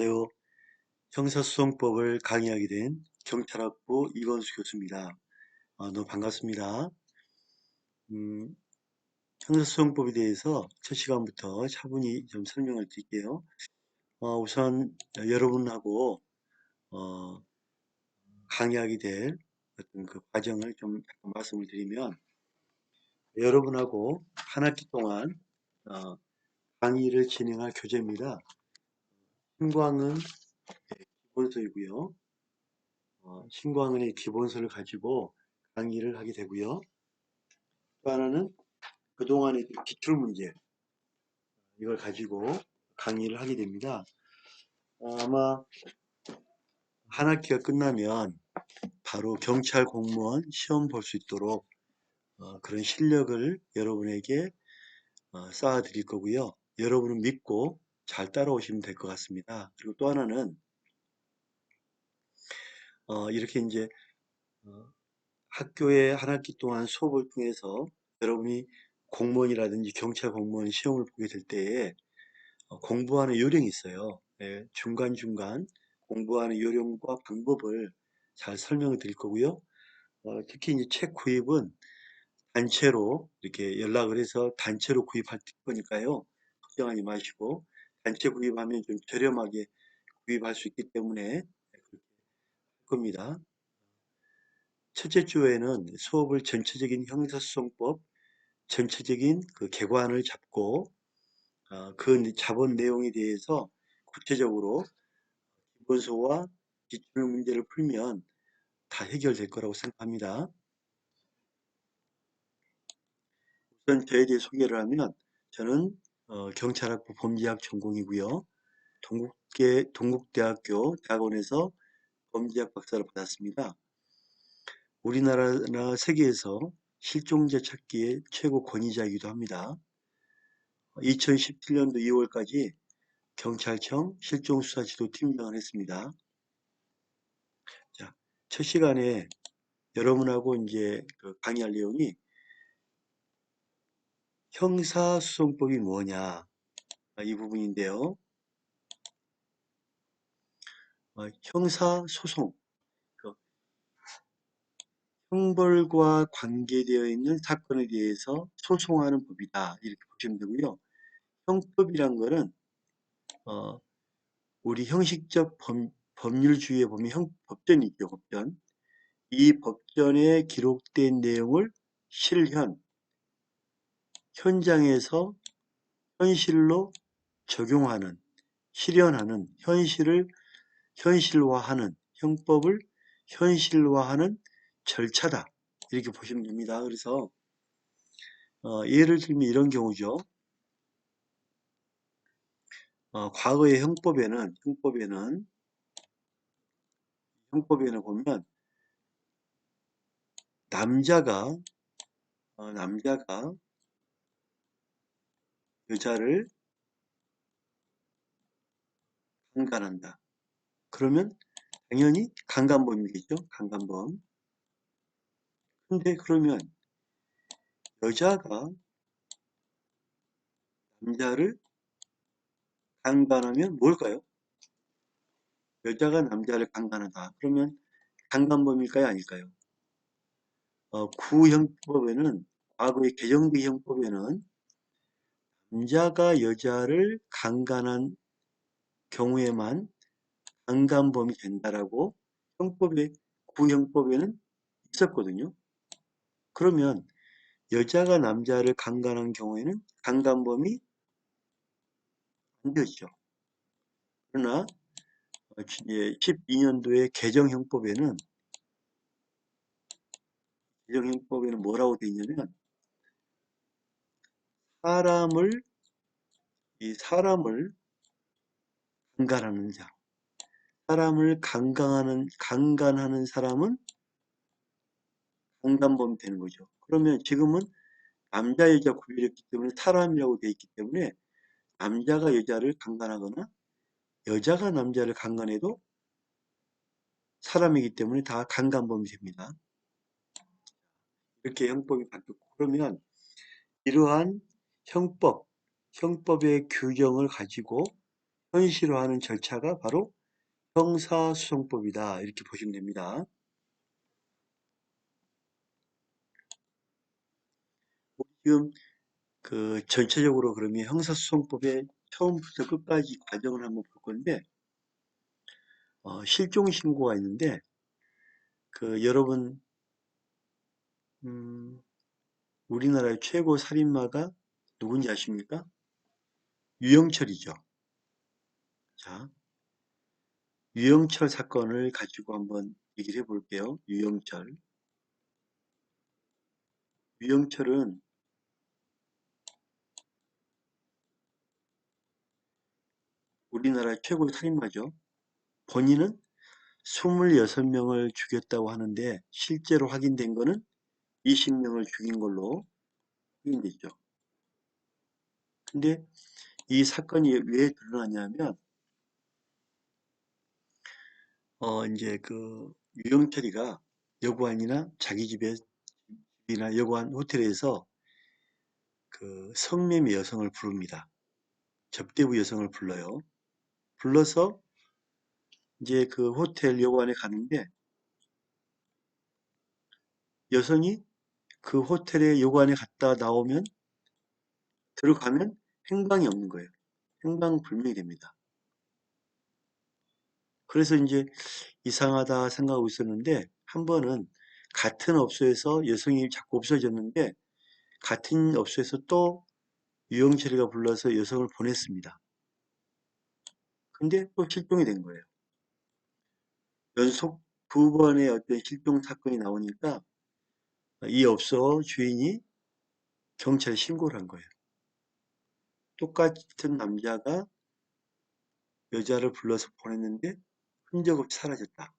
안녕하세요. 형사소송법을 강의하게 된 경찰학부 이건수 교수입니다. 어, 너무 반갑습니다. 음, 형사소송법에 대해서 첫 시간부터 차분히 좀 설명을 드릴게요. 어, 우선 여러분하고 어, 강의하게 될 어떤 그 과정을 좀 말씀을 드리면 여러분하고 한 학기 동안 어, 강의를 진행할 교재입니다. 신광은 기본서이고요. 어, 신광은의 기본서를 가지고 강의를 하게 되고요. 또 하나는 그동안의 기출문제 이걸 가지고 강의를 하게 됩니다. 어, 아마 한 학기가 끝나면 바로 경찰 공무원 시험 볼 수 있도록 어, 그런 실력을 여러분에게 어, 쌓아 드릴 거고요. 여러분은 믿고 잘 따라오시면 될 것 같습니다. 그리고 또 하나는 어, 이렇게 이제 어, 학교에 한 학기 동안 수업을 통해서 여러분이 공무원이라든지 경찰 공무원 시험을 보게 될 때에 어, 공부하는 요령이 있어요. 예, 중간중간 공부하는 요령과 방법을 잘 설명을 드릴 거고요. 어, 특히 이제 책 구입은 단체로 이렇게 연락을 해서 단체로 구입할 거니까요. 걱정하지 마시고 단체 구입하면 좀 저렴하게 구입할 수 있기 때문에 그렇게 할 겁니다. 첫째 주에는 수업을 전체적인 형사소송법 전체적인 그 개관을 잡고 어, 그 잡은 내용에 대해서 구체적으로 기본소와 기출 문제를 풀면 다 해결될 거라고 생각합니다. 우선 저에 대해 소개를 하면 저는 어, 경찰학부 범죄학 전공이고요. 동국계 동국대학교 대학원에서 범죄학 박사를 받았습니다. 우리나라나 세계에서 실종자 찾기의 최고 권위자이기도 합니다. 2017년도 2월까지 경찰청 실종수사지도팀장을 했습니다. 자, 첫 시간에 여러분하고 이제 그 강의할 내용이 형사소송법이 뭐냐 이 부분인데요. 어, 형사소송 그 형벌과 관계되어 있는 사건에 대해서 소송하는 법이다 이렇게 보시면 되고요. 형법이란 거는 어, 우리 형식적 범, 법률주의에 보면 형, 법전이 있죠. 법전. 이 법전에 기록된 내용을 실현, 현장에서 현실로 적용하는, 실현하는, 현실을 현실화하는, 형법을 현실화하는 절차다. 이렇게 보시면 됩니다. 그래서 어, 예를 들면 이런 경우죠. 어, 과거의 형법에는 형법에는 형법에는 보면 남자가 어, 남자가 여자를 강간한다. 그러면 당연히 강간범이겠죠. 강간범. 근데 그러면 여자가 남자를 강간하면 뭘까요? 여자가 남자를 강간하다. 그러면 강간범일까요? 아닐까요? 어, 구형법에는 과거의 개정된 형법에는 남자가 여자를 강간한 경우에만 강간범이 된다라고 형법의 구형법에는 있었거든요. 그러면 여자가 남자를 강간한 경우에는 강간범이 안 되죠. 그러나 12년도의 어, 개정형법에는 개정형법에는 뭐라고 되어 있냐면 사람을 이 사람을 강간하는 자 사람을 강간하는 강간하는 사람은 강간범이 되는 거죠. 그러면 지금은 남자 여자 구별했기 때문에 사람이라고 되어 있기 때문에 남자가 여자를 강간하거나 여자가 남자를 강간해도 사람이기 때문에 다 강간범이 됩니다. 이렇게 형법이 바뀌었고 그러면 이러한 형법, 형법의 규정을 가지고 현실화하는 절차가 바로 형사소송법이다. 이렇게 보시면 됩니다. 지금 그 전체적으로 그러면 형사소송법의 처음부터 끝까지 과정을 한번 볼 건데 어, 실종 신고가 있는데 그 여러분 음, 우리나라의 최고 살인마가 누군지 아십니까? 유영철이죠. 자, 유영철 사건을 가지고 한번 얘기를 해볼게요. 유영철. 유영철은 우리나라 최고의 살인마죠. 본인은 26명을 죽였다고 하는데 실제로 확인된 거는 20명을 죽인 걸로 확인됐죠. 근데 이 사건이 왜 드러나냐면 어 이제 그 유영철이가 여관이나 자기 집에 집이나 여관 호텔에서 그 성매매 여성을 부릅니다. 접대부 여성을 불러요. 불러서 이제 그 호텔 여관에 가는데 여성이 그 호텔의 여관에 갔다 나오면 들어가면 행방이 없는 거예요. 행방불명이 됩니다. 그래서 이제 이상하다 생각하고 있었는데 한 번은 같은 업소에서 여성이 자꾸 없어졌는데 같은 업소에서 또 유영철이가 불러서 여성을 보냈습니다. 근데 또 실종이 된 거예요. 연속 두 번의 어떤 실종 사건이 나오니까 이 업소 주인이 경찰에 신고를 한 거예요. 똑같은 남자가 여자를 불러서 보냈는데 흔적 없이 사라졌다.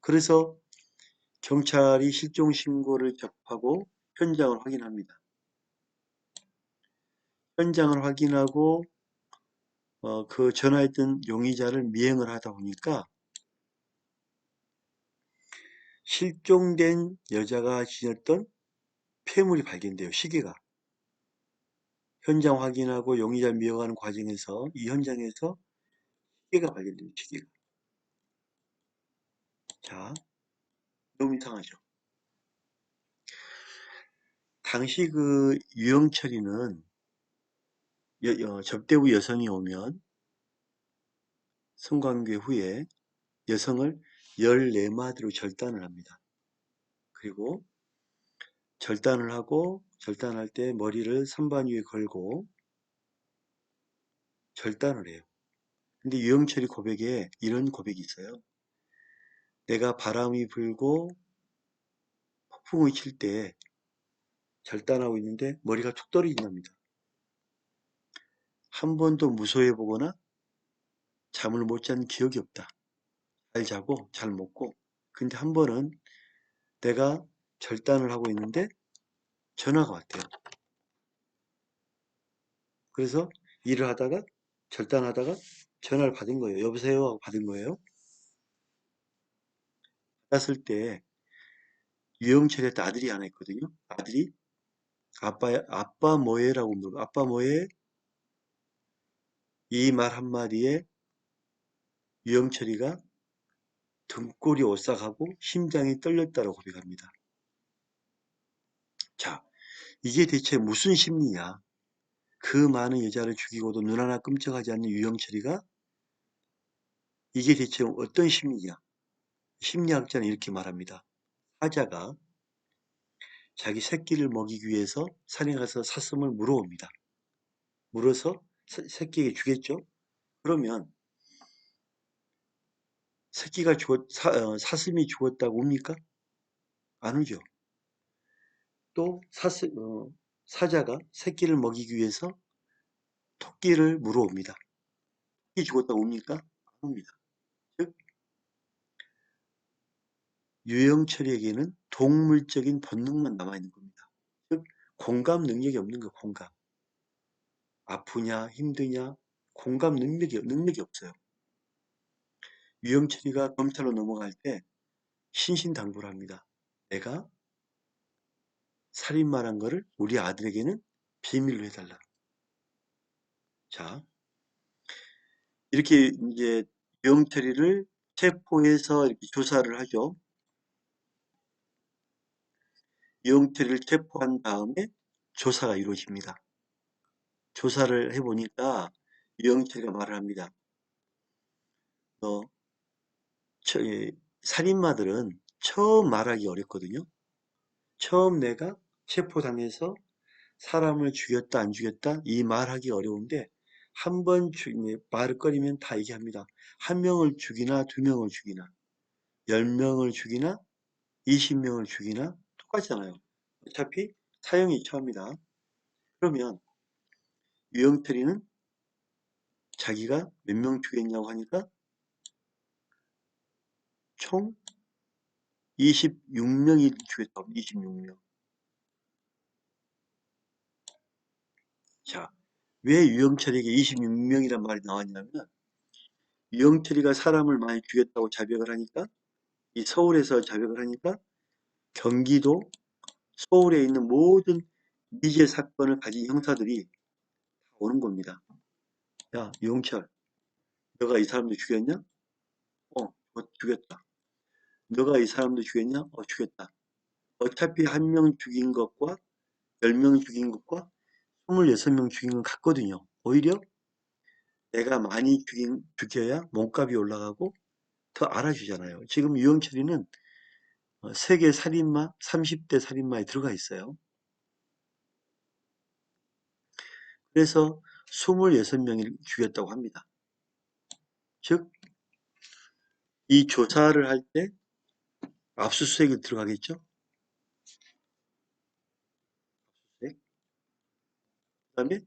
그래서 경찰이 실종 신고를 접하고 현장을 확인합니다. 현장을 확인하고 어, 그 전화했던 용의자를 미행을 하다 보니까 실종된 여자가 지녔던 폐물이 발견돼요. 시계가. 현장 확인하고 용의자 미행하는 과정에서 이 현장에서 시계가 발견돼요. 시계가. 자, 너무 이상하죠. 당시 그 유영철이는 여, 여, 접대부 여성이 오면 성관계 후에 여성을 14마디로 절단을 합니다. 그리고 절단을 하고 절단할 때 머리를 선반 위에 걸고 절단을 해요. 근데 유영철이 고백에 이런 고백이 있어요. 내가 바람이 불고 폭풍이 칠 때 절단하고 있는데 머리가 툭 떨어진답니다. 한 번도 무소해 보거나 잠을 못 잔 기억이 없다. 잘 자고 잘 먹고 근데 한 번은 내가 절단을 하고 있는데 전화가 왔대요. 그래서 일을 하다가 절단하다가 전화를 받은 거예요. 여보세요 하고 받은 거예요. 받았을 때 유영철한테 아들이 하나 있거든요. 아들이 아빠 아빠 뭐해 라고 물어. 아빠 뭐해? 이 말 한마디에 유영철이가 등골이 오싹하고 심장이 떨렸다고 고백합니다. 자, 이게 대체 무슨 심리냐? 그 많은 여자를 죽이고도 눈 하나 끔찍하지 않는 유영철이가 이게 대체 어떤 심리냐? 심리학자는 이렇게 말합니다. 사자가 자기 새끼를 먹이기 위해서 산에 가서 사슴을 물어옵니다. 물어서 새끼에게 주겠죠? 그러면 새끼가 죽었, 사, 어, 사슴이 죽었다고 웁니까? 안 우죠. 또 사슴, 어, 사자가 새끼를 먹이기 위해서 토끼를 물어옵니다. 토끼 죽었다고 웁니까? 안 웁니다. 즉, 유영철에게는 동물적인 본능만 남아있는 겁니다. 즉, 공감 능력이 없는 거 공감. 아프냐, 힘드냐, 공감 능력이, 능력이 없어요. 유영철이가 검찰로 넘어갈 때 신신당부를 합니다. 내가 살인마란 거를 우리 아들에게는 비밀로 해달라. 자, 이렇게 이제 유형처리를 체포해서 이렇게 조사를 하죠. 유형처리를 체포한 다음에 조사가 이루어집니다. 조사를 해보니까 유형처리가 말을 합니다. 어, 저, 예, 살인마들은 처음 말하기 어렵거든요. 처음 내가 체포당해서 사람을 죽였다 안 죽였다 이 말하기 어려운데 한 번 말을 꺼리면 다 얘기합니다. 한 명을 죽이나 두 명을 죽이나 열 명을 죽이나 이십 명을 죽이나 똑같잖아요. 어차피 사형이 처합니다. 그러면 유영철이는 자기가 몇 명 죽였냐고 하니까 총 26명이 죽였다고 26명. 자, 왜 유영철에게 26명이란 말이 나왔냐면 유영철이가 사람을 많이 죽였다고 자백을 하니까 이 서울에서 자백을 하니까 경기도 서울에 있는 모든 미제 사건을 가진 형사들이 오는 겁니다. 야 유영철 너가 이 사람도 죽였냐? 어, 어 죽였다. 너가 이 사람도 죽였냐? 어 죽였다. 어차피 한 명 죽인 것과 열 명 죽인 것과 26명 죽인 건 같거든요. 오히려 내가 많이 죽인, 죽여야 몸값이 올라가고 더 알아주잖아요. 지금 유영철이는 어, 세계 살인마, 30대 살인마에 들어가 있어요. 그래서 26명을 죽였다고 합니다. 즉, 이 조사를 할 때 압수수색이 들어가겠죠? 그 다음에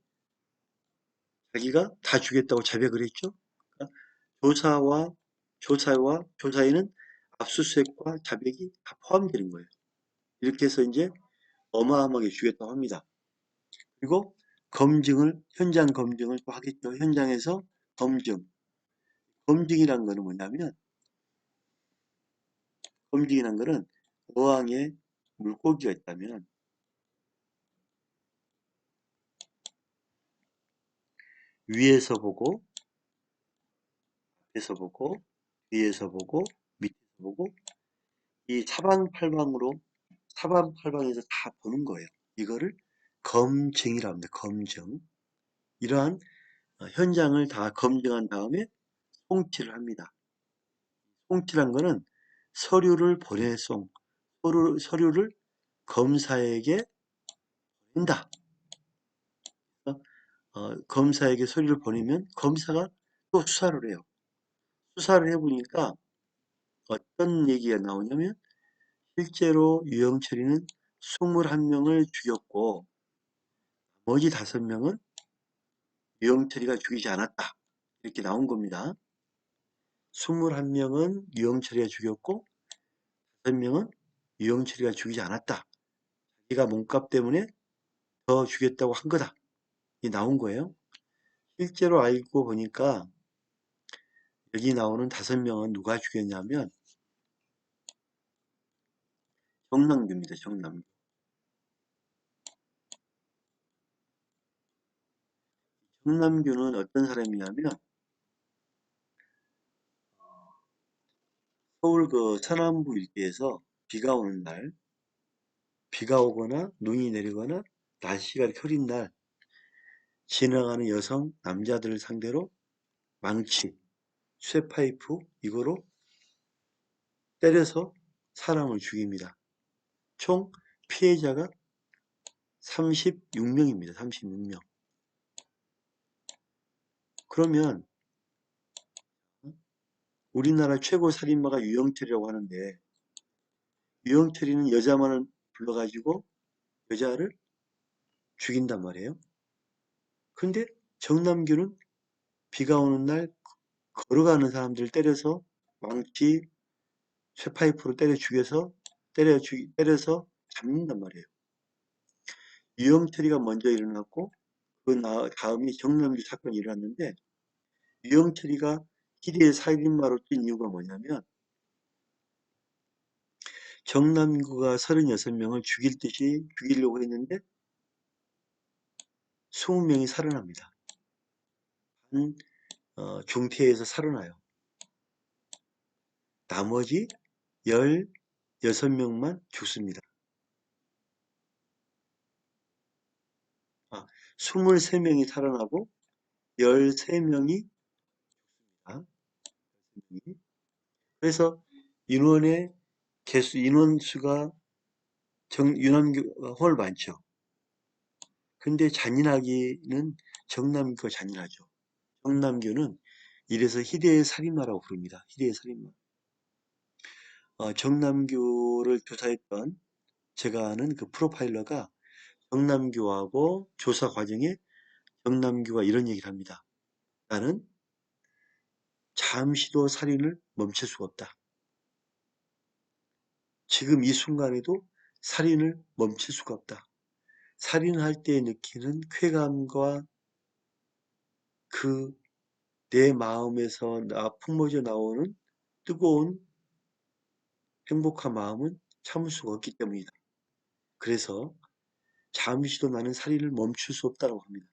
자기가 다 죽였다고 자백을 했죠. 그러니까 조사와 조사와 조사에는 압수수색과 자백이 다 포함되는 거예요. 이렇게 해서 이제 어마어마하게 죽였다고 합니다. 그리고 검증을 현장 검증을 또 하겠죠. 현장에서 검증. 검증이란 거는 뭐냐면 검증이란 거는 어항에 물고기가 있다면 위에서 보고 앞에서 보고 위에서 보고 밑에서 보고 이 사방팔방으로 사방팔방에서 다 보는 거예요. 이거를 검증이라고 합니다. 검증. 이러한 어, 현장을 다 검증한 다음에 송치를 합니다. 송치란 거는 서류를 보내송, 서류, 서류를 검사에게 보낸다. 어, 검사에게 서류를 보내면 검사가 또 수사를 해요. 수사를 해보니까 어떤 얘기가 나오냐면 실제로 유영철이는 21명을 죽였고 나머지 5명은 유영철이가 죽이지 않았다. 이렇게 나온 겁니다. 21명은 유영철이가 죽였고 5명은 유영철이가 죽이지 않았다. 자기가 몸값 때문에 더 죽였다고 한 거다. 이 나온 거예요. 실제로 알고 보니까 여기 나오는 다섯 명은 누가 죽였냐면 정남규입니다. 정남규. 정남규는 어떤 사람이냐면 서울 그 서남부 일대에서 비가 오는 날, 비가 오거나 눈이 내리거나 날씨가 흐린 날 지나가는 여성, 남자들을 상대로 망치, 쇠파이프 이거로 때려서 사람을 죽입니다. 총 피해자가 36명입니다. 36명. 그러면 우리나라 최고 살인마가 유영철이라고 하는데 유영철이는 여자만을 불러가지고 여자를 죽인단 말이에요. 근데 정남규는 비가 오는 날 걸어가는 사람들을 때려서 망치, 쇠파이프로 때려 죽여서 때려 죽 때려서 잡는단 말이에요. 유영철이가 먼저 일어났고 그 다음이 정남규 사건이 일어났는데 유영철이가 희대의 살인마로 뛴 이유가 뭐냐면 정남규가 36명을 죽일 듯이 죽이려고 했는데 20명이 살아납니다. 한 어, 중태에서 살아나요. 나머지 16명만 죽습니다. 아, 23명이 살아나고 13명이 그래서 인원의 개수, 인원수가 정, 유남교가 훨 많죠. 근데 잔인하기는 정남교가 잔인하죠. 정남교는 이래서 희대의 살인마라고 부릅니다. 희대의 살인마. 어, 정남교를 조사했던 제가 아는 그 프로파일러가 정남교하고 조사 과정에 정남교가 이런 얘기를 합니다. 나는 잠시도 살인을 멈출 수가 없다. 지금 이 순간에도 살인을 멈출 수가 없다. 살인할 때 느끼는 쾌감과 그 내 마음에서 나 품어져 나오는 뜨거운 행복한 마음은 참을 수가 없기 때문이다. 그래서 잠시도 나는 살인을 멈출 수 없다고 합니다.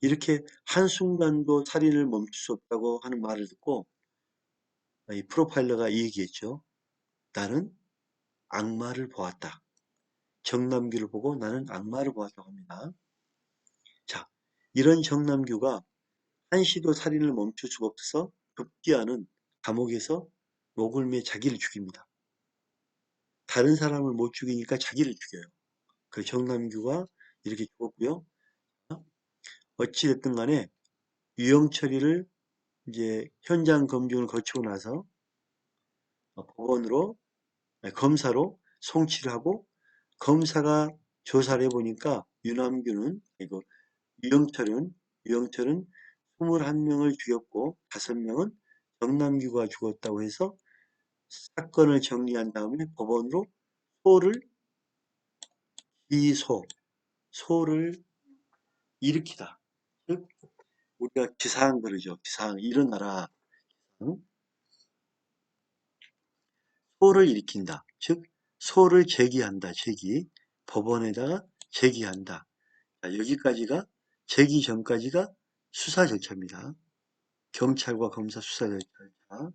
이렇게 한순간도 살인을 멈출 수 없다고 하는 말을 듣고 이 프로파일러가 이 얘기했죠. 나는 악마를 보았다. 정남규를 보고 나는 악마를 보았다고 합니다. 자, 이런 정남규가 한시도 살인을 멈출 수가 없어서 급기야는 감옥에서 목을 매 자기를 죽입니다. 다른 사람을 못 죽이니까 자기를 죽여요. 그 정남규가 이렇게 죽었고요. 어찌됐든 간에 유영철이를 이제 현장 검증을 거치고 나서 법원으로 검사로 송치를 하고 검사가 조사를 해보니까 유남규는 이거 유영철은 유영철은 21명을 죽였고 5명은 정남규가 죽었다고 해서 사건을 정리한 다음에 법원으로 소를 기소, 소를 일으키다. 즉 우리가 기사항 그러죠. 기사항 일어나라. 응? 소를 일으킨다. 즉 소를 제기한다. 제기. 법원에다가 제기한다. 자, 여기까지가 제기 전까지가 수사 절차입니다. 경찰과 검사 수사 절차.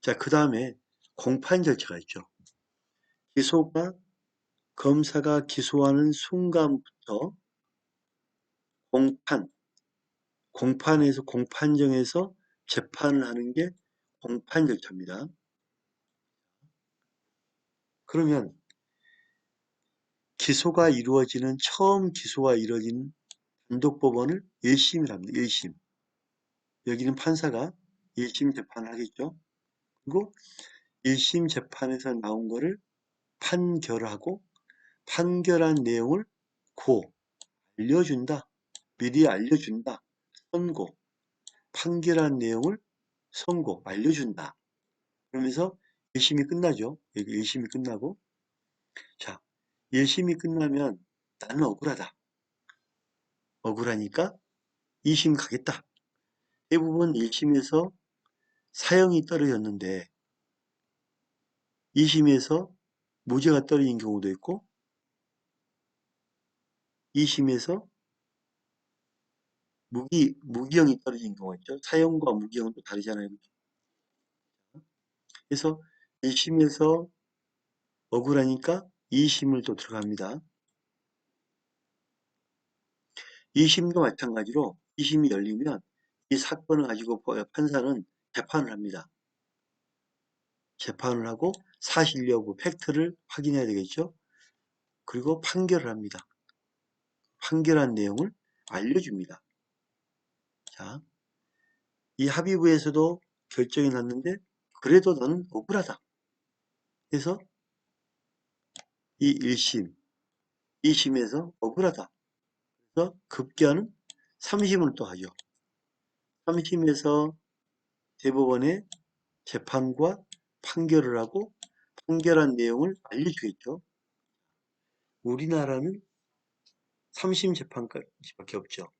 자, 그 다음에 공판 절차가 있죠. 기소가 검사가 기소하는 순간부터 공판, 공판에서 공판정에서 재판을 하는 게 공판 절차입니다. 그러면 기소가 이루어지는 처음 기소가 이루어지는 단독법원을 1심이랍니다. 1심. 여기는 판사가 1심 재판을 하겠죠. 그리고 1심 재판에서 나온 거를 판결하고 판결한 내용을 고 알려준다. 미리 알려준다. 선고. 판결한 내용을 선고, 알려준다. 그러면서 1심이 끝나죠. 여기 1심이 끝나고. 자, 1심이 끝나면 나는 억울하다. 억울하니까 2심 가겠다. 대부분 1심에서 사형이 떨어졌는데 2심에서 무죄가 떨어진 경우도 있고 2심에서 무기, 무기형이 떨어진 경우가 있죠. 사형과 무기형은 또 다르잖아요. 그래서 1심에서 억울하니까 2심을 또 들어갑니다. 2심도 마찬가지로 2심이 열리면 이 사건을 가지고 판사는 재판을 합니다. 재판을 하고 사실 여부, 팩트를 확인해야 되겠죠. 그리고 판결을 합니다. 판결한 내용을 알려줍니다. 자, 이 합의부에서도 결정이 났는데 그래도 너는 억울하다. 그래서 이 1심, 2심에서 억울하다. 그래서 급기야는 3심을 또 하죠. 3심에서 대법원에 재판과 판결을 하고 판결한 내용을 알려주겠죠. 우리나라는 3심 재판까지밖에 없죠.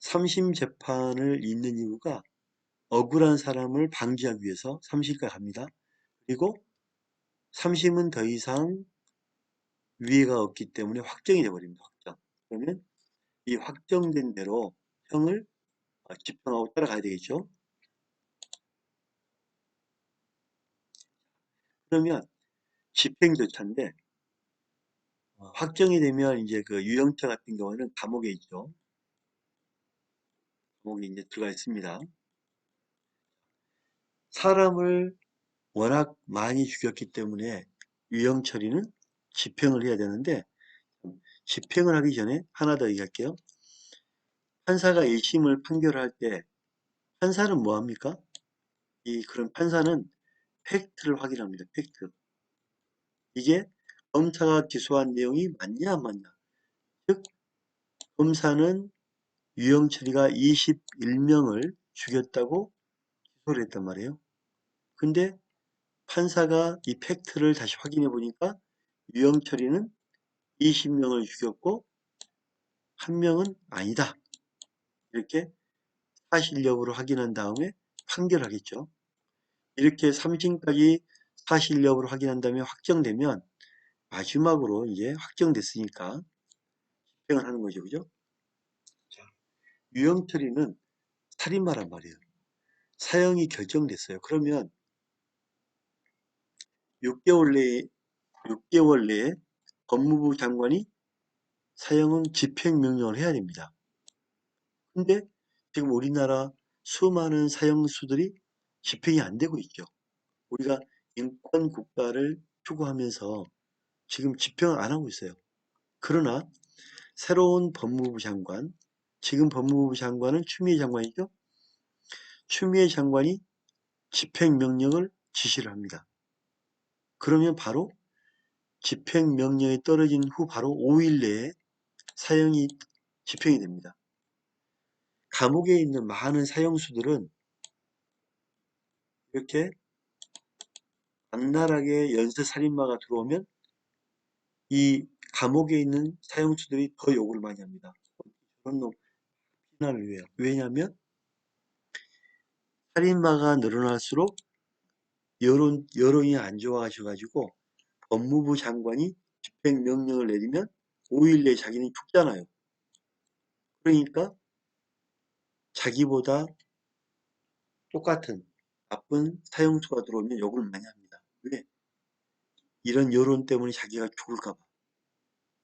3심 재판을 잇는 이유가 억울한 사람을 방지하기 위해서 3심까지 갑니다. 그리고 3심은 더 이상 위해가 없기 때문에 확정이 돼버립니다. 확정. 그러면 이 확정된 대로 형을 어, 집행하고 따라가야 되겠죠. 그러면 집행 절차인데 어, 확정이 되면 이제 그 유형차 같은 경우는 감옥에 있죠. 감옥에 이제 들어가 있습니다. 사람을 워낙 많이 죽였기 때문에 유형 처리는 집행을 해야 되는데 집행을 하기 전에 하나 더 얘기할게요. 판사가 1심을 판결할 때 판사는 뭐 합니까? 이 그런 판사는 팩트를 확인합니다. 팩트. 이게 검사가 기소한 내용이 맞냐 안 맞냐. 즉 검사는 유형 처리가 21명을 죽였다고 기소를 했단 말이에요. 근데 판사가 이 팩트를 다시 확인해 보니까 처리는 20명을 죽였고 한 명은 아니다. 이렇게 사실 여부를 확인한 다음에 판결하겠죠. 이렇게 3심까지 사실 여부를 확인한 다음에 확정되면 마지막으로 이제 확정됐으니까 집행을 하는 거죠. 그죠? 자, 처리는 살인마란 말이에요. 사형이 결정됐어요. 그러면 6개월 내에 6개월 내에 법무부 장관이 사형은 집행명령을 해야 됩니다. 근데 지금 우리나라 수많은 사형수들이 집행이 안 되고 있죠. 우리가 인권 국가를 추구하면서 지금 집행을 안 하고 있어요. 그러나 새로운 법무부 장관, 지금 법무부 장관은 추미애 장관이죠. 추미애 장관이 집행명령을 지시를 합니다. 그러면 바로 집행명령이 떨어진 후 바로 5일 내에 사형이 집행이 됩니다. 감옥에 있는 많은 사형수들은 이렇게 악랄하게 연쇄살인마가 들어오면 이 감옥에 있는 사형수들이 더 욕을 많이 합니다. 그런 놈 비난을 해요. 왜냐하면 살인마가 늘어날수록 여론, 여론이 안 좋아하셔가지고 법무부 장관이 집행명령을 내리면 5일 내에 자기는 죽잖아요. 그러니까 자기보다 똑같은 나쁜 사형수가 들어오면 욕을 많이 합니다. 왜? 이런 여론 때문에 자기가 죽을까봐.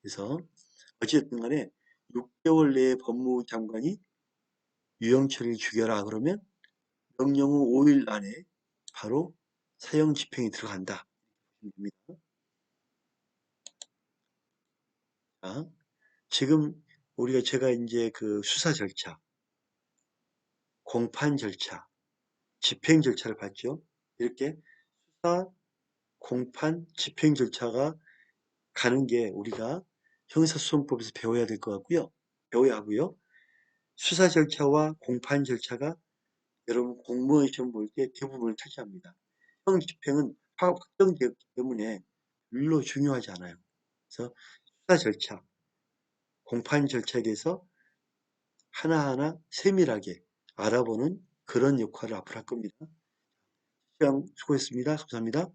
그래서 어쨌든 간에 6개월 내에 법무부 장관이 유영철을 죽여라 그러면 명령 후 5일 안에 바로 사형 집행이 들어간다. 됩니다. 자, 지금 우리가 제가 이제 그 수사 절차, 공판 절차, 집행 절차를 봤죠. 이렇게 수사, 공판, 집행 절차가 가는 게 우리가 형사소송법에서 배워야 될 것 같고요. 배워야 하고요. 수사 절차와 공판 절차가 여러분 공무원 시험 볼 때 대부분을 차지합니다. 형 집행은 확정되었기 때문에 별로 중요하지 않아요. 그래서 수사 절차, 공판 절차에 대해서 하나하나 세밀하게 알아보는 그런 역할을 앞으로 할 겁니다. 시간 수고했습니다. 감사합니다.